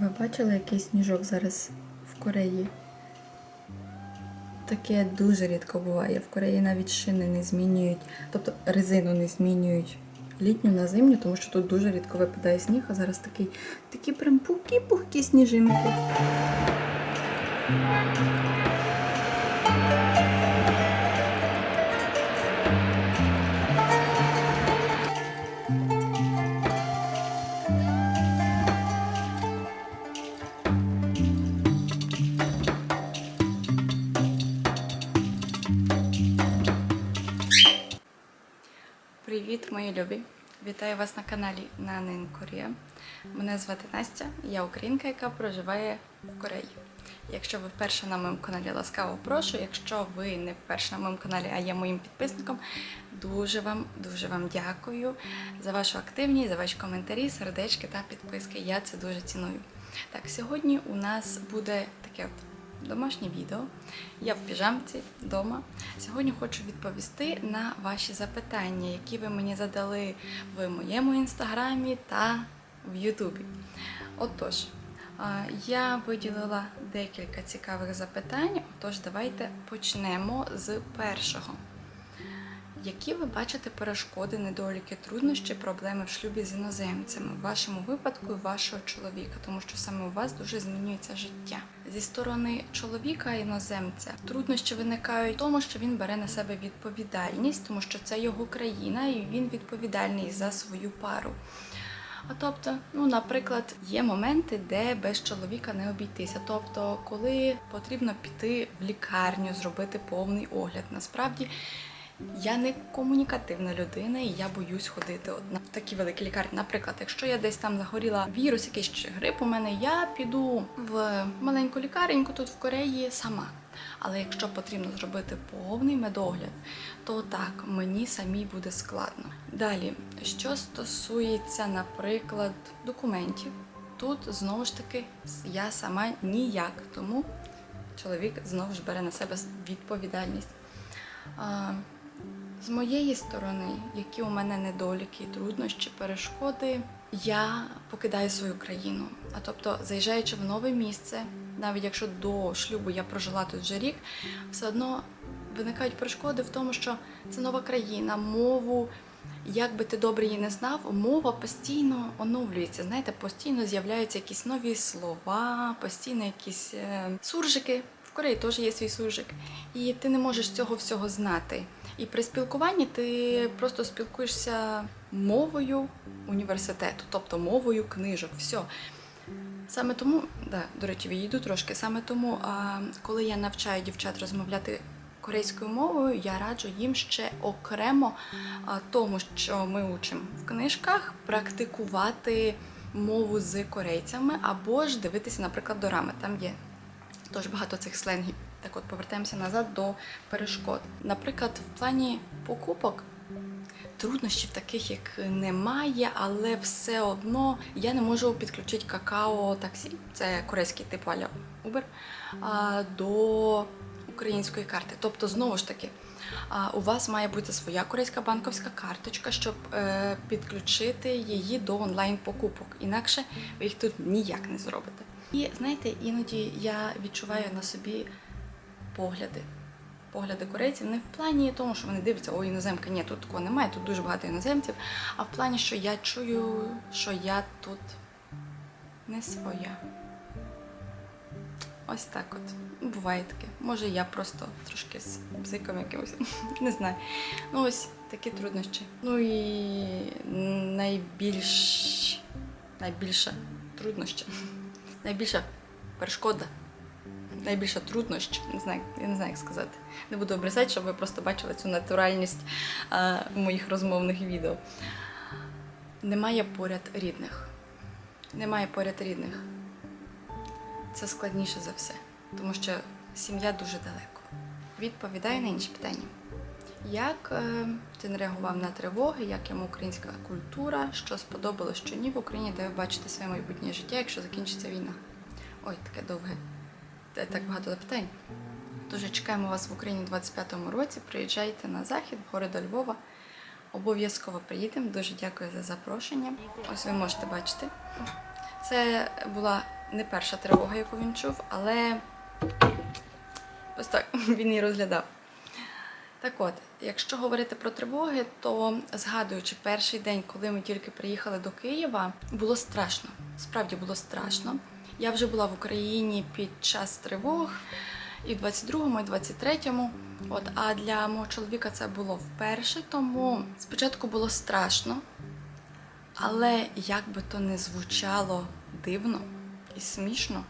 Ви бачили, який сніжок зараз в Кореї? Таке дуже рідко буває. В Кореї навіть шини не змінюють, тобто резину не змінюють літню на зимню, тому що тут дуже рідко випадає сніг, а зараз такий, такі прям пухкі-пухкі сніжинки. Мої любі! Вітаю вас на каналі Нанин Корія. Мене звати Настя, я українка, яка проживає в Кореї. Якщо ви вперше на моєму каналі, ласкаво прошу. Якщо ви не вперше на моєму каналі, а є моїм підписником, дуже вам, дуже вам дякую за вашу активність, за ваші коментарі, сердечки та підписки. Я це дуже ціную. Так, сьогодні у нас буде таке от домашнє відео. Я в піжамці вдома. Сьогодні хочу відповісти на ваші запитання, які ви мені задали в моєму інстаграмі та в Ютубі. Отож, я виділила декілька цікавих запитань. Отож, давайте почнемо з першого. Які ви бачите перешкоди, недоліки, труднощі, проблеми в шлюбі з іноземцями, в вашому випадку і вашого чоловіка, тому що саме у вас дуже змінюється життя. Зі сторони чоловіка іноземця труднощі виникають в тому, що він бере на себе відповідальність, тому що це його країна, і він відповідальний за свою пару. А тобто, ну, наприклад, є моменти, де без чоловіка не обійтися. Тобто, коли потрібно піти в лікарню, зробити повний огляд. Насправді я не комунікативна людина, і я боюсь ходити от на такі великі лікарні. Наприклад, якщо я десь там захворіла вірус, якийсь чи грип у мене, я піду в маленьку лікареньку тут в Кореї сама. Але якщо потрібно зробити повний медогляд, то так мені самій буде складно. Далі, що стосується, наприклад, документів, тут знову ж таки я сама ніяк, тому чоловік знову ж бере на себе відповідальність. З моєї сторони, які у мене недоліки, труднощі, перешкоди, я покидаю свою країну. А тобто, заїжджаючи в нове місце, навіть якщо до шлюбу я прожила тут вже рік, все одно виникають перешкоди в тому, що це нова країна, мову. Як би ти добре її не знав, мова постійно оновлюється. Знаєте, постійно з'являються якісь нові слова, постійно якісь е, суржики. В Кореї теж є свій суржик. І ти не можеш цього всього знати. І при спілкуванні ти просто спілкуєшся мовою університету, тобто мовою книжок. Все. Саме тому, да, до речі, відійду трошки. Саме тому, коли я навчаю дівчат розмовляти корейською мовою, я раджу їм ще окремо тому, що ми учимо в книжках, практикувати мову з корейцями або ж дивитися, наприклад, дорами. Там є Тож багато цих сленгів. Так от повертаємося назад до перешкод. Наприклад, в плані покупок труднощів таких як немає, але все одно я не можу підключити какао таксі, це корейський тип аля Uber, до української карти. Тобто, знову ж таки, у вас має бути своя корейська банківська карточка, щоб е, підключити її до онлайн покупок. Інакше ви їх тут ніяк не зробите. І знаєте, іноді я відчуваю на собі погляди. Погляди корейців не в плані тому, що вони дивляться, о, іноземка, ні, тут такого немає, тут дуже багато іноземців, а в плані, що я чую, що я тут не своя. Ось так от. Буває таке. Може, я просто трошки з бзиком якимось. Не знаю. Ну, ось такі труднощі. Ну і найбільш найбільша трудноща. Найбільша перешкода, найбільша труднощ, не знаю, я не знаю, як сказати. Не буду обрізати, щоб ви просто бачили цю натуральність а, моїх розмовних відео. Немає поряд рідних. Немає поряд рідних. Це складніше за все, тому що сім'я дуже далеко. Відповідаю на інші питання. Як е, ти не реагував на тривоги, як йому українська культура, що сподобалось, що ні в Україні, де ви бачите своє майбутнє життя, якщо закінчиться війна? Ой, таке довге, так багато запитань. Дуже чекаємо вас в Україні у 25-му році. Приїжджайте на захід, в гори до Львова. Обов'язково приїдемо. Дуже дякую за запрошення. Ось ви можете бачити. Це була не перша тривога, яку він чув, але ось так він її розглядав. Так от, якщо говорити про тривоги, то згадуючи перший день, коли ми тільки приїхали до Києва, було страшно. Справді було страшно. Я вже була в Україні під час тривог і в 22-му, і 23-му. От, а для мого чоловіка це було вперше, тому спочатку було страшно, але як би то не звучало дивно і смішно,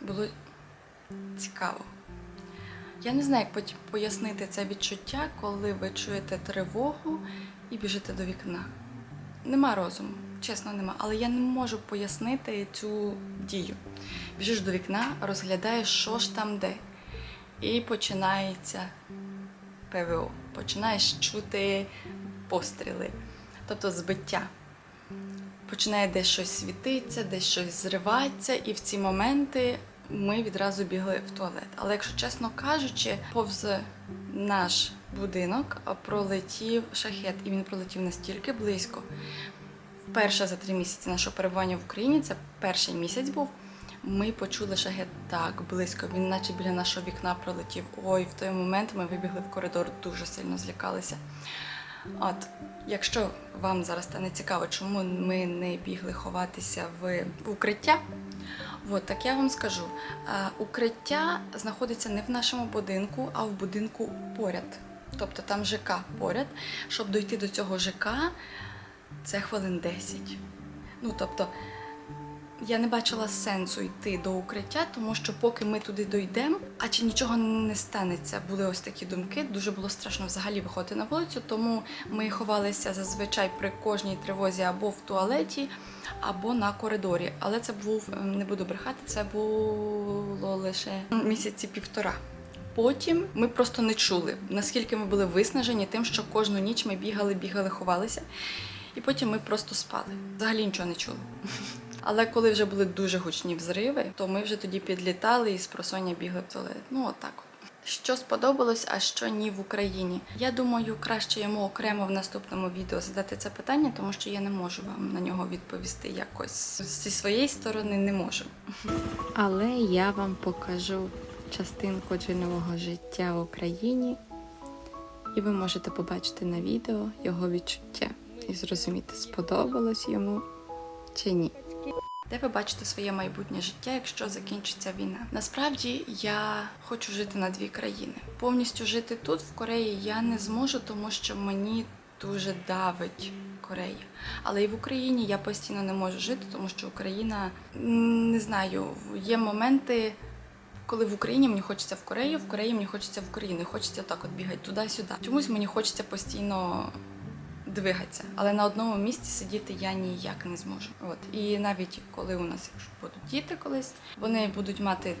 було цікаво. Я не знаю, як пояснити це відчуття, коли ви чуєте тривогу і біжите до вікна. Нема розуму, чесно, нема. Але я не можу пояснити цю дію. Біжиш до вікна, розглядаєш, що ж там де. І починається ПВО. Починаєш чути постріли, тобто збиття. Починає десь щось світитися, десь щось зриватися, і в ці моменти ми відразу бігли в туалет. Але якщо чесно кажучи, повз наш будинок пролетів шахет, і він пролетів настільки близько. Вперше за три місяці нашого перебування в Україні, це перший місяць був. Ми почули шахет так близько. Він, наче біля нашого вікна, пролетів. Ой, в той момент ми вибігли в коридор, дуже сильно злякалися. От, якщо вам зараз стане цікаво, чому ми не бігли ховатися в укриття, от, так я вам скажу: Е, укриття знаходиться не в нашому будинку, а в будинку поряд. Тобто там ЖК поряд. Щоб дойти до цього ЖК, це хвилин 10. Ну, тобто, я не бачила сенсу йти до укриття, тому що поки ми туди дійдемо, а чи нічого не станеться, були ось такі думки. Дуже було страшно взагалі виходити на вулицю, тому ми ховалися зазвичай при кожній тривозі або в туалеті, або на коридорі. Але це був, ем, не буду брехати, це було лише місяці півтора. Потім ми просто не чули, наскільки ми були виснажені тим, що кожну ніч ми бігали, бігали, ховалися. І потім ми просто спали. Взагалі нічого не чули. Але коли вже були дуже гучні взриви, то ми вже тоді підлітали і з просоння бігли в туалет. Ну, отак от. Що сподобалось, а що ні в Україні. Я думаю, краще йому окремо в наступному відео задати це питання, тому що я не можу вам на нього відповісти якось зі своєї сторони не можу. Але я вам покажу частинку джинового життя в Україні, і ви можете побачити на відео його відчуття і зрозуміти, сподобалось йому чи ні. Де ви бачите своє майбутнє життя, якщо закінчиться війна? Насправді я хочу жити на дві країни. Повністю жити тут, в Кореї, я не зможу, тому що мені дуже давить Корея. Але і в Україні я постійно не можу жити, тому що Україна не знаю, є моменти. Коли в Україні мені хочеться в Корею, в Кореї мені хочеться в Україну. Хочеться так от бігати туди-сюди. Чомусь мені хочеться постійно двигатися, але на одному місці сидіти я ніяк не зможу. От і навіть коли у нас якщо будуть діти колись, вони будуть мати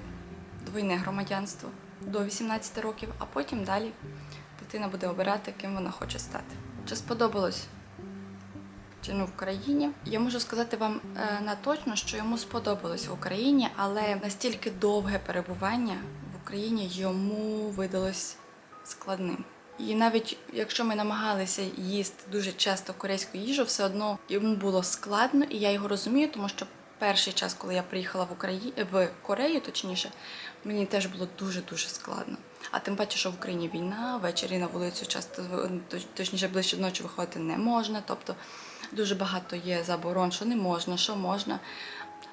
двойне громадянство до 18 років, а потім далі дитина буде обирати, ким вона хоче стати. Чи сподобалось чину в країні? Я можу сказати вам е, на точно, що йому сподобалось в Україні, але настільки довге перебування в Україні йому видалось складним. І навіть якщо ми намагалися їсти дуже часто корейську їжу, все одно йому було складно, і я його розумію, тому що перший час, коли я приїхала в Україні в Корею, точніше, мені теж було дуже дуже складно. А тим паче, що в Україні війна, ввечері на вулицю часто точніше ближче ночі виходити не можна. Тобто дуже багато є заборон, що не можна, що можна.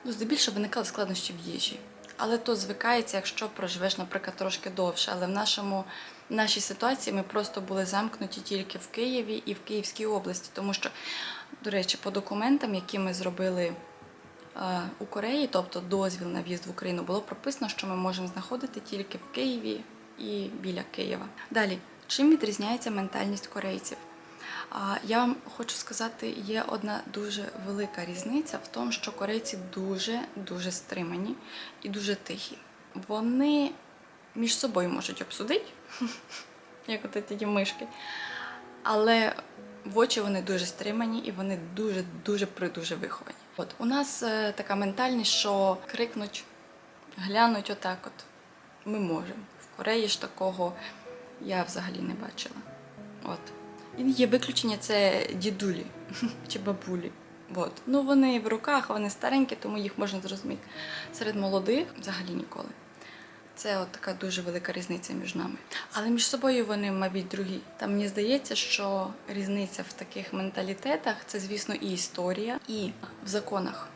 Ну, здебільшого виникали складнощі в їжі. Але то звикається, якщо проживеш, наприклад, трошки довше. Але в нашому в нашій ситуації ми просто були замкнуті тільки в Києві і в Київській області, тому що, до речі, по документам, які ми зробили е, у Кореї, тобто дозвіл на в'їзд в Україну, було прописано, що ми можемо знаходити тільки в Києві і біля Києва. Далі, чим відрізняється ментальність корейців? Я вам хочу сказати, є одна дуже велика різниця в тому, що корейці дуже дуже стримані і дуже тихі. Вони між собою можуть обсудити, як от ті мишки, але в очі вони дуже стримані і вони дуже дуже придуже виховані. От у нас е, така ментальність, що крикнуть, глянуть отак, от ми можемо. В Кореї ж такого я взагалі не бачила. От. І є виключення це дідулі чи бабулі. От. Ну вони в руках, вони старенькі, тому їх можна зрозуміти. Серед молодих взагалі ніколи. Це от така дуже велика різниця між нами. Але між собою вони, мабуть, другі. Та мені здається, що різниця в таких менталітетах це, звісно, і історія, і в законах.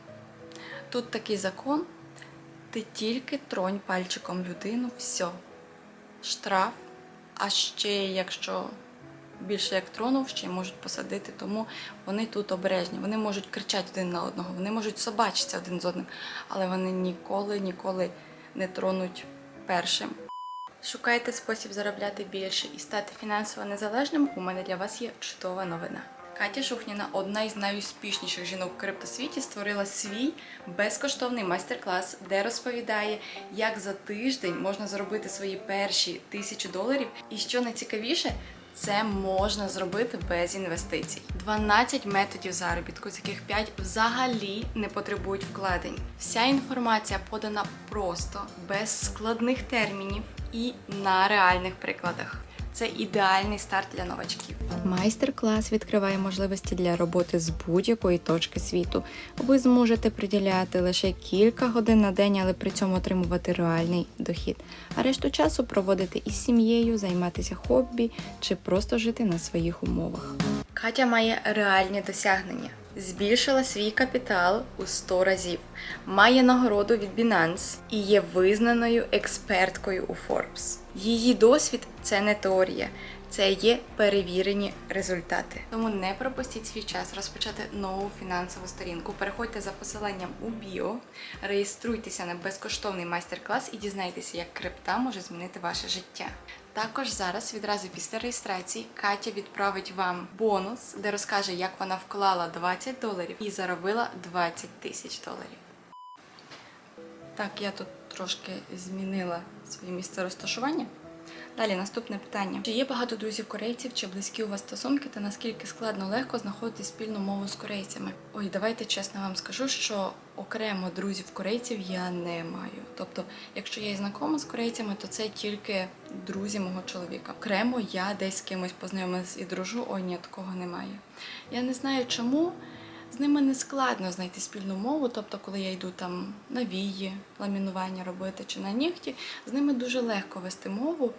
Тут такий закон, ти тільки тронь пальчиком людину, все. Штраф. А ще якщо більше як тронув, ще й можуть посадити, тому вони тут обережні. Вони можуть кричати один на одного, вони можуть собачитися один з одним, але вони ніколи, ніколи не тронуть першим. Шукаєте спосіб заробляти більше і стати фінансово незалежним? У мене для вас є чудова новина. Катя Шухніна, одна із найуспішніших жінок в криптосвіті, створила свій безкоштовний майстер-клас, де розповідає, як за тиждень можна заробити свої перші тисячі доларів. І що найцікавіше, це можна зробити без інвестицій. 12 методів заробітку, з яких 5 взагалі не потребують вкладень. Вся інформація подана просто, без складних термінів і на реальних прикладах. Це ідеальний старт для новачків. Майстер-клас відкриває можливості для роботи з будь-якої точки світу. Ви зможете приділяти лише кілька годин на день, але при цьому отримувати реальний дохід. А решту часу проводити із сім'єю, займатися хобі чи просто жити на своїх умовах. Катя має реальні досягнення. Збільшила свій капітал у 100 разів, має нагороду від Binance і є визнаною експерткою у Forbes. Її досвід це не теорія, це є перевірені результати. Тому не пропустіть свій час розпочати нову фінансову сторінку. Переходьте за посиланням у біо, реєструйтеся на безкоштовний майстер-клас і дізнайтеся, як крипта може змінити ваше життя. Також зараз, відразу після реєстрації, Катя відправить вам бонус, де розкаже, як вона вклала 20 доларів і заробила 20 тисяч доларів. Так, я тут трошки змінила своє місце розташування. Далі наступне питання: чи є багато друзів корейців, чи близькі у вас стосунки, та наскільки складно легко знаходити спільну мову з корейцями? Ой, давайте чесно вам скажу, що окремо друзів корейців я не маю. Тобто, якщо я і знакома з корейцями, то це тільки друзі мого чоловіка. Окремо я десь з кимось познайомилась і дружу. Ой, ні, такого немає. Я не знаю чому. З ними не складно знайти спільну мову, тобто, коли я йду там на вії, ламінування робити чи на нігті, з ними дуже легко вести мову.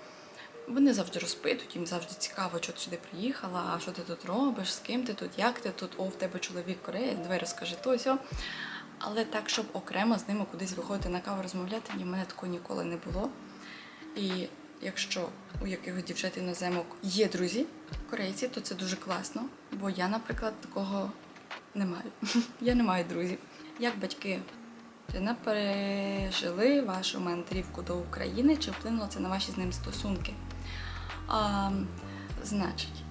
Вони завжди розпитують, їм завжди цікаво, що ти сюди приїхала, що ти тут робиш, з ким ти тут, як ти тут, о, в тебе чоловік кореєць, давай розкажи то сьо. Але так, щоб окремо з ними кудись виходити на каву розмовляти, ні, в мене такого ніколи не було. І якщо у якихось дівчат іноземок є друзі корейці, то це дуже класно. Бо я, наприклад, такого не маю. Я не маю друзів. Як батьки не пережили вашу мандрівку до України, чи вплинуло це на ваші з ним стосунки? А, значить,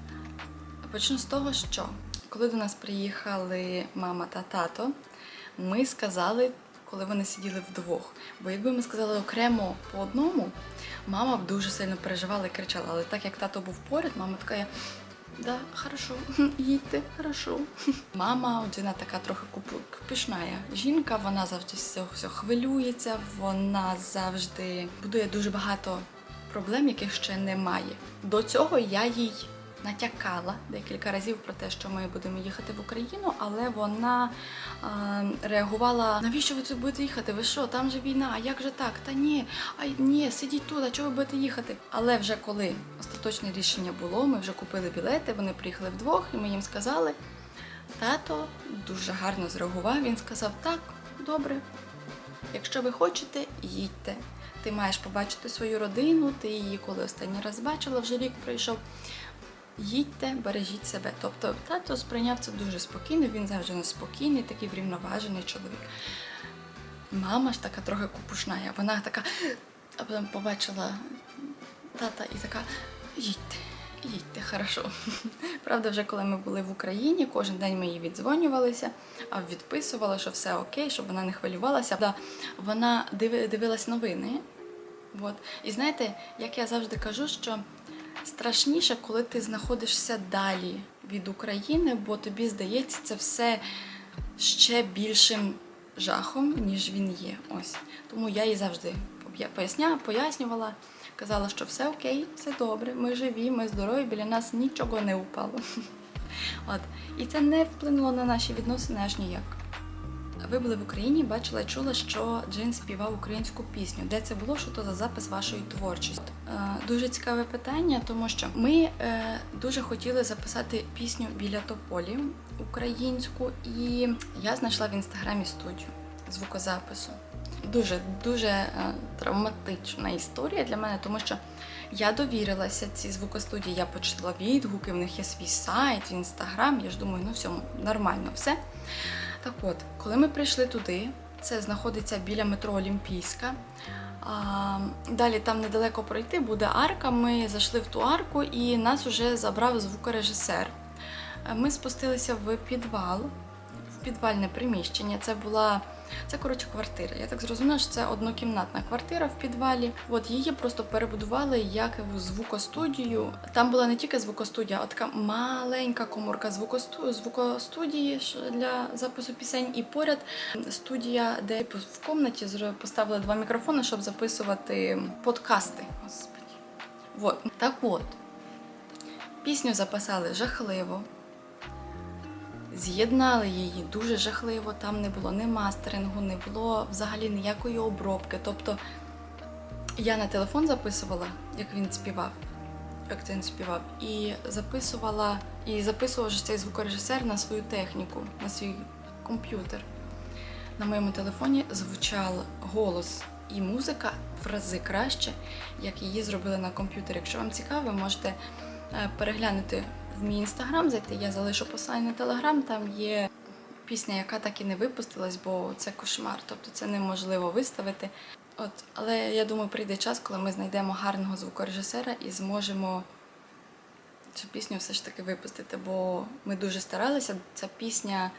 почну з того, що коли до нас приїхали мама та тато, ми сказали, коли вони сиділи вдвох. Бо якби ми сказали окремо по одному, мама б дуже сильно переживала і кричала. Але так як тато був поряд, мама така. Да, хорошо, їдьте, хорошо. Мама, от така трохи пишная жінка, вона завжди все, все хвилюється, вона завжди будує дуже багато проблем, яких ще немає. До цього я їй натякала декілька разів про те, що ми будемо їхати в Україну, але вона е, реагувала: навіщо ви тут будете їхати? Ви що, там же війна? А як же так? Та ні, а ні, сидіть тут, а чого ви будете їхати? Але вже коли остаточне рішення було, ми вже купили білети, вони приїхали вдвох, і ми їм сказали. Тато дуже гарно зреагував. Він сказав: так, добре, якщо ви хочете, їдьте. Ти маєш побачити свою родину, ти її коли останній раз бачила, вже рік пройшов. Їдьте, бережіть себе. Тобто тато сприйняв це дуже спокійно, він завжди спокійний, такий врівноважений чоловік. Мама ж така трохи купушна, вона така, а потім побачила тата і така, їдьте, їдьте, хорошо. Правда, вже коли ми були в Україні, кожен день ми їй віддзвонювалися, а відписували, що все окей, щоб вона не хвилювалася. Вона дивилась новини. От. І знаєте, як я завжди кажу, що страшніше, коли ти знаходишся далі від України, бо тобі здається це все ще більшим жахом, ніж він є. Ось. Тому я їй завжди поб'я- поясня, пояснювала, казала, що все окей, все добре, ми живі, ми здорові, біля нас нічого не упало. От. І це не вплинуло на наші відносини аж ніяк. Ви були в Україні, бачила і чула, що Джин співав українську пісню. Де це було? Що то за запис вашої творчості? Е, дуже цікаве питання, тому що ми е, дуже хотіли записати пісню біля тополі українську, і я знайшла в інстаграмі студію звукозапису. Дуже дуже е, травматична історія для мене, тому що я довірилася цій звукостудії. Я почитала відгуки, в них є свій сайт, інстаграм. Я ж думаю, ну все, нормально все. Так от, коли ми прийшли туди, це знаходиться біля метро Олімпійська. Далі там недалеко пройти буде арка. Ми зайшли в ту арку і нас вже забрав звукорежисер. Е, Ми спустилися в підвал, в підвальне приміщення. Це була це коротше квартира. Я так зрозуміла, що це однокімнатна квартира в підвалі. От її просто перебудували як звукостудію. Там була не тільки звукостудія, а така маленька коморка звукосту... звукостудії для запису пісень. І поряд студія, де в комнаті поставили два мікрофони, щоб записувати подкасти. Господи. От. Так от. Пісню записали жахливо. З'єднали її дуже жахливо. Там не було ні мастерингу, не було взагалі ніякої обробки. Тобто я на телефон записувала, як він співав, як він співав, і записувала, і записував цей звукорежисер на свою техніку, на свій комп'ютер. На моєму телефоні звучав голос і музика в рази краще, як її зробили на комп'ютері. Якщо вам цікаво, ви можете е, переглянути в мій інстаграм, зайти, я залишу посилання на телеграм, там є пісня, яка так і не випустилась, бо це кошмар, тобто це неможливо виставити. От, але я думаю, прийде час, коли ми знайдемо гарного звукорежисера і зможемо цю пісню все ж таки випустити, бо ми дуже старалися. Ця пісня,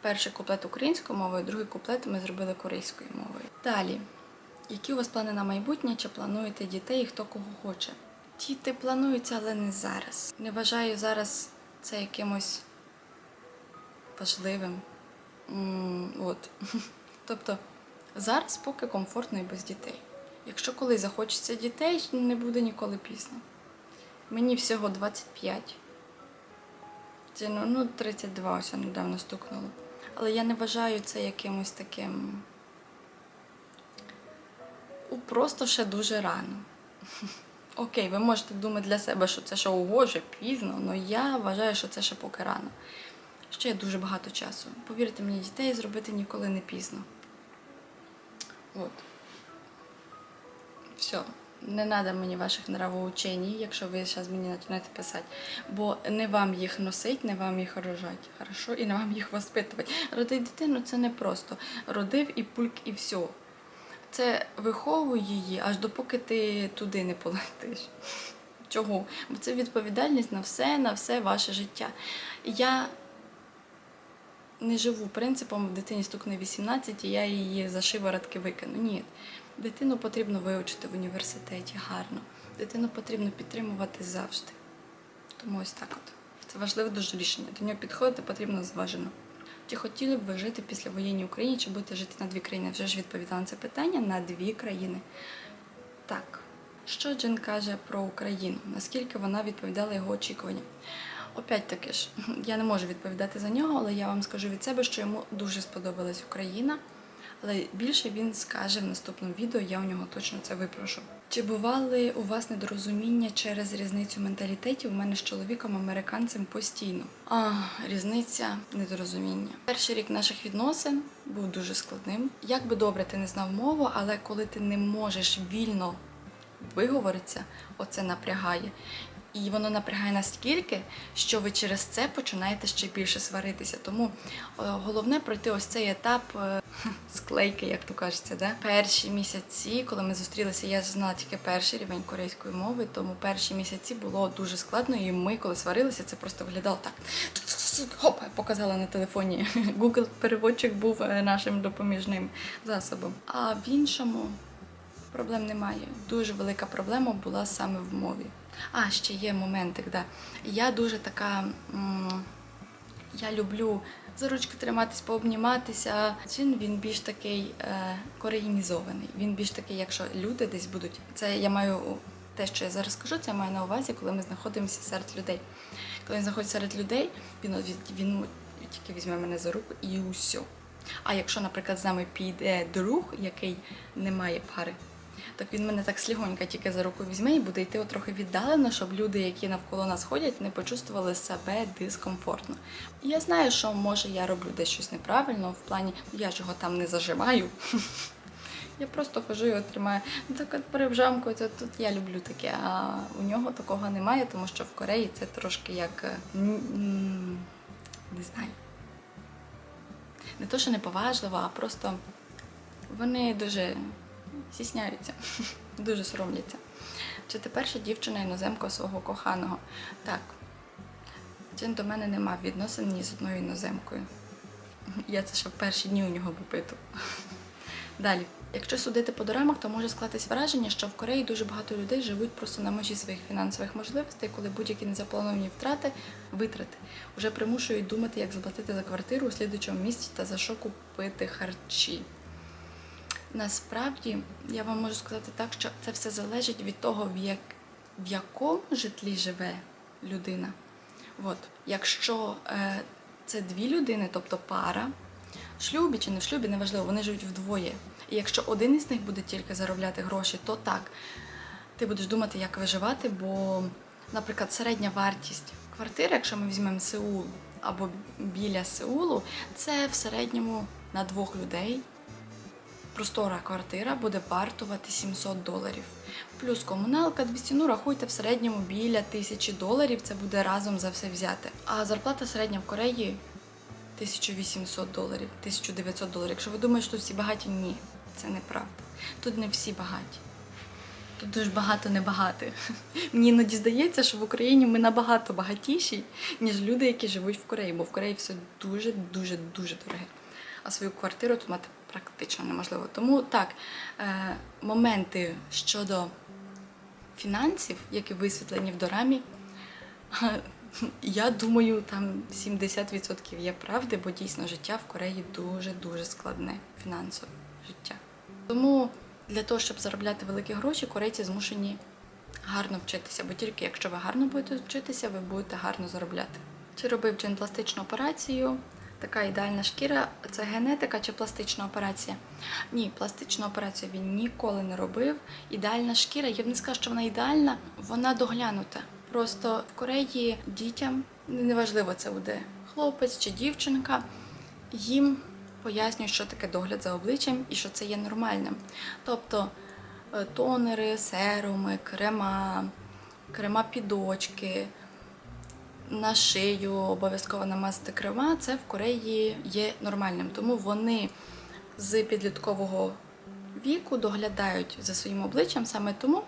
перший куплет українською мовою, другий куплет ми зробили корейською мовою. Далі, які у вас плани на майбутнє? Чи плануєте дітей і хто кого хоче? Діти плануються, але не зараз. Не вважаю зараз це якимось важливим. От. Тобто зараз поки комфортно і без дітей. Якщо коли захочеться дітей, не буде ніколи пізно. Мені всього 25. Це ну, ну 32 ось недавно стукнуло. Але я не вважаю це якимось таким. Просто ще дуже рано. Окей, ви можете думати для себе, що це ще угоже, пізно, але я вважаю, що це ще поки рано. Ще є дуже багато часу. Повірте мені, дітей зробити ніколи не пізно. От. Все. Не треба мені ваших нравоучень, якщо ви зараз мені почнете писати. Бо не вам їх носить, не вам їх рожати, хорошо? І не вам їх воспитувати. Родити дитину це не просто. Родив і пульк, і все. Це виховуй її, аж допоки ти туди не полетиш. Чого? Бо це відповідальність на все, на все ваше життя. Я не живу принципом, в дитині стукне 18, і я її за шиворотки викину. Ні. Дитину потрібно вивчити в університеті гарно. Дитину потрібно підтримувати завжди. Тому ось так от. Це важливе дуже рішення. До нього підходити потрібно зважено. Чи хотіли б ви жити після воєнній Україні, чи будете жити на дві країни? Вже ж відповідала на це питання на дві країни. Так, що Джин каже про Україну? Наскільки вона відповідала його очікуванням? Опять таки ж, я не можу відповідати за нього, але я вам скажу від себе, що йому дуже сподобалась Україна. Але більше він скаже в наступному відео, я у нього точно це випрошу. Чи бували у вас недорозуміння через різницю менталітетів? У мене з чоловіком американцем постійно. А, різниця, недорозуміння. Перший рік наших відносин був дуже складним. Як би добре ти не знав мову, але коли ти не можеш вільно виговоритися, оце напрягає. І воно напрягає настільки, що ви через це починаєте ще більше сваритися. Тому е, головне пройти ось цей етап е, склейки, як то кажеться. Да? Перші місяці, коли ми зустрілися, я знала тільки перший рівень корейської мови, тому перші місяці було дуже складно. І ми, коли сварилися, це просто виглядало так. Хоп, показала на телефоні. Google переводчик був е, нашим допоміжним засобом. А в іншому проблем немає. Дуже велика проблема була саме в мові. А, ще є моментик, да. Я дуже така. я люблю за ручки триматись, пообніматися. Він, він більш такий е, кореїнізований. Він більш такий, якщо люди десь будуть. Це я маю те, що я зараз скажу, це я маю на увазі, коли ми знаходимося серед людей. Коли він знаходиться серед людей, він, він, тільки візьме мене за руку і усе. А якщо, наприклад, з нами піде друг, який не має пари, так він мене так слігонько тільки за руку візьме і буде йти трохи віддалено, щоб люди, які навколо нас ходять, не почувствували себе дискомфортно. І я знаю, що може я роблю десь щось неправильно в плані, я ж його там не зажимаю. Я просто хожу і тримаю. Ну так от перевжамкою, то тут я люблю таке, а у нього такого немає, тому що в Кореї це трошки як е, не знаю. Не то, що неповажливо, а просто вони дуже стісняються, дуже соромляться. Чи ти перша дівчина іноземка свого коханого? Так. Він до мене не мав відносин ні з одною іноземкою. Я це ще в перші дні у нього випиту. Далі, якщо судити по дорамах, то може склатись враження, що в Кореї дуже багато людей живуть просто на межі своїх фінансових можливостей, коли будь-які незаплановані втрати, витрати вже примушують думати, як заплатити за квартиру у слідучому місці та за що купити харчі. Насправді, я вам можу сказати так, що це все залежить від того, в, як, в якому житлі живе людина. От. Якщо е, це дві людини, тобто пара, в шлюбі чи не в шлюбі, неважливо, вони живуть вдвоє. І якщо один із них буде тільки заробляти гроші, то так, ти будеш думати, як виживати, бо, наприклад, середня вартість квартири, якщо ми візьмемо Сеул або біля Сеулу, це в середньому на двох людей простора квартира буде вартувати 700 доларів. Плюс комуналка 200, ну рахуйте в середньому біля 1000 доларів, це буде разом за все взяти. А зарплата середня в Кореї 1800 доларів, 1900 доларів. Якщо ви думаєте, що тут всі багаті, ні, це неправда. Тут не всі багаті. Тут дуже багато небагатих. Мені іноді здається, що в Україні ми набагато багатіші, ніж люди, які живуть в Кореї, бо в Кореї все дуже, дуже, дуже дороге. А свою квартиру тут мати практично неможливо. Тому так, е, моменти щодо фінансів, які висвітлені в дорамі, я думаю, там 70% є правди, бо дійсно життя в Кореї дуже-дуже складне фінансове життя. Тому для того, щоб заробляти великі гроші, корейці змушені гарно вчитися, бо тільки якщо ви гарно будете вчитися, ви будете гарно заробляти. Чи робив Джин пластичну операцію? Така ідеальна шкіра це генетика чи пластична операція? Ні, пластичну операцію він ніколи не робив. Ідеальна шкіра, я б не сказала, що вона ідеальна, вона доглянута. Просто в Кореї дітям, неважливо, це буде хлопець чи дівчинка, їм пояснюють, що таке догляд за обличчям і що це є нормальним. Тобто е, тонери, серуми, крема, крема під очки, на шию обов'язково намазати крема, це в Кореї є нормальним. Тому вони з підліткового віку доглядають за своїм обличчям, саме тому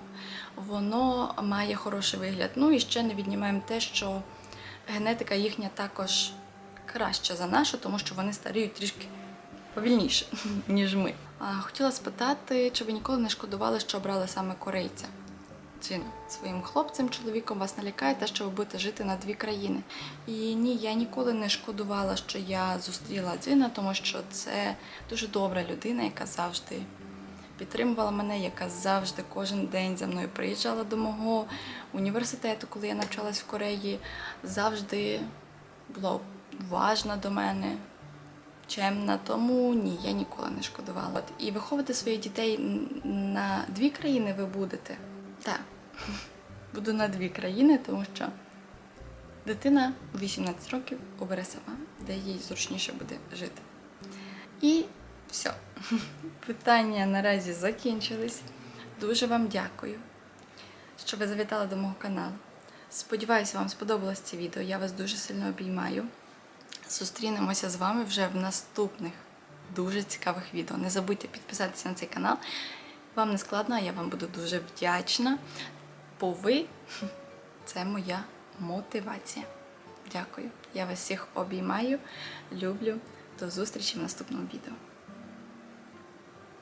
воно має хороший вигляд. Ну і ще не віднімаємо те, що генетика їхня також краща за нашу, тому що вони старіють трішки повільніше, ніж ми. Хотіла спитати, чи ви ніколи не шкодували, що обрали саме корейця? Чи своїм хлопцем, чоловіком вас налякає те, що ви будете жити на дві країни. І ні, я ніколи не шкодувала, що я зустріла Дзина, тому що це дуже добра людина, яка завжди підтримувала мене, яка завжди кожен день за мною приїжджала до мого університету, коли я навчалась в Кореї, завжди була уважна до мене, чемна. Тому ні, я ніколи не шкодувала. І виховувати своїх дітей на дві країни ви будете. Так, буду на дві країни, тому що дитина 18 років обере сама, де їй зручніше буде жити. І все. Питання наразі закінчились. Дуже вам дякую, що ви завітали до мого каналу. Сподіваюся, вам сподобалось це відео. Я вас дуже сильно обіймаю. Зустрінемося з вами вже в наступних дуже цікавих відео. Не забудьте підписатися на цей канал. Вам не складно, я вам буду дуже вдячна. Бо ви це моя мотивація. Дякую. Я вас всіх обіймаю, люблю. До зустрічі в наступному відео.